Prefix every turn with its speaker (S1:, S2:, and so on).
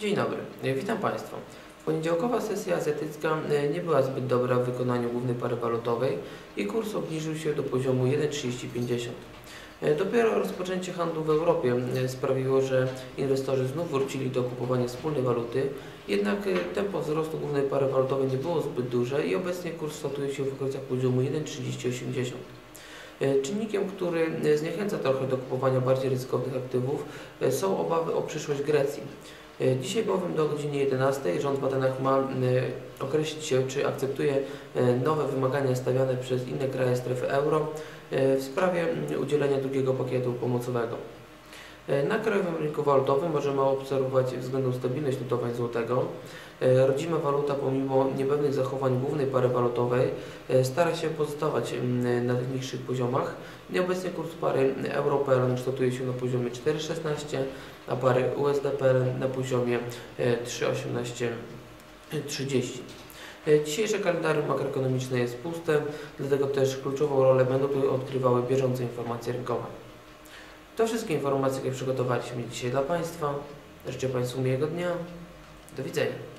S1: Dzień dobry, E, witam Państwa. Poniedziałkowa sesja azjatycka e, nie była zbyt dobra w wykonaniu głównej pary walutowej i kurs obniżył się do poziomu 1,3050. E, Dopiero rozpoczęcie handlu w Europie sprawiło, że inwestorzy znów wrócili do kupowania wspólnej waluty, jednak tempo wzrostu głównej pary walutowej nie było zbyt duże i obecnie kurs statuje się w okolicach poziomu 1,3080. E, Czynnikiem, który zniechęca trochę do kupowania bardziej ryzykownych aktywów są obawy o przyszłość Grecji. E, Dzisiaj bowiem do godziny 11 rząd w Atenach ma e, określić się, czy akceptuje e, nowe wymagania stawiane przez inne kraje strefy euro w sprawie udzielenia drugiego pakietu pomocowego. E, Na krajowym rynku walutowym możemy obserwować względną stabilność notowań złotego. E, Rodzima waluta pomimo niepewnych zachowań głównej pary walutowej e, stara się pozostawać mm, na tych niższych poziomach. Obecnie kurs pary euro-PLN kształtuje się na poziomie 4,16, a pary USD-PLN na poziomie e, 3,1830. E, Dzisiejsze kalendarium makroekonomiczne jest puste, dlatego też kluczową rolę będą tu odgrywały bieżące informacje rynkowe. To wszystkie informacje, jakie przygotowaliśmy dzisiaj dla Państwa. Życzę Państwu miłego dnia. Do widzenia.